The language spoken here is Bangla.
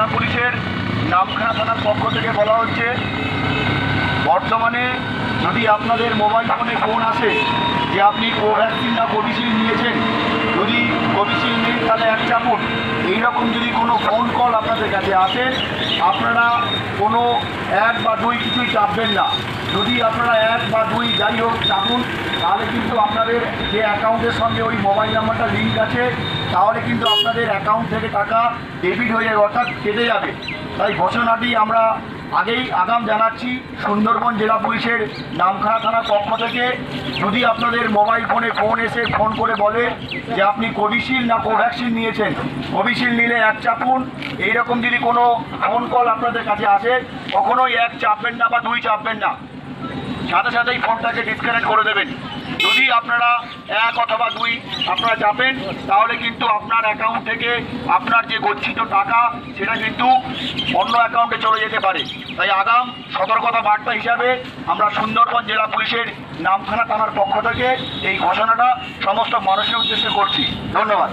জেলা পুলিশের নামখানা থানার পক্ষ থেকে বলা হচ্ছে, বর্তমানে যদি আপনাদের মোবাইল ফোনে ফোন আসে যে আপনি কোভ্যাক্সিন বা কোভিশিল্ড নিয়েছেন এইরকম যদি কোনো ফোন কল আপনাদের কাছে আসে, আপনারা কোনো এক বা দুই কিছুই চাপবেন না। যদি আপনারা এক বা দুই যাই হোক চাপুন, তাহলে কিন্তু আপনাদের যে অ্যাকাউন্টের সঙ্গে ওই মোবাইল নাম্বারটা লিঙ্ক আছে, তাহলে কিন্তু আপনাদের অ্যাকাউন্ট থেকে টাকা ডেবিট হয়ে যাবে, অর্থাৎ কেটে যাবে। তাই ঘোষণাটি আমরা আগেই আগাম জানাচ্ছি, সুন্দরবন জেলা পুলিশের নামখানা থানার পক্ষ থেকে, যদি আপনাদের মোবাইল ফোনে ফোন এসে ফোন করে বলে যে আপনি কোভিশিল্ড না কোভ্যাক্সিন নিয়েছেন, কোভিশিল্ড নিলে এক চাপুন, এইরকম যদি কোনো ফোন কল আপনাদের কাছে আসে, কখনোই এক চাপবেন না বা দুই চাপবেন না। সাথে সাথেই ফোনটাকে ডিসকানেক্ট করে দেবেন। যদি আপনারা এক অথবা দুই আপনারা যাবেন তাহলে কিন্তু আপনার অ্যাকাউন্ট থেকে আপনার যে গচ্ছিত টাকা, সেটা কিন্তু অন্য অ্যাকাউন্টে চলে যেতে পারে। তাই আগাম সতর্কতা বার্তা হিসাবে আমরা সুন্দরবন জেলা পুলিশের নামখানা থানার পক্ষ থেকে এই ঘোষণাটা সমস্ত মানুষের উদ্দেশ্যে করছি। ধন্যবাদ।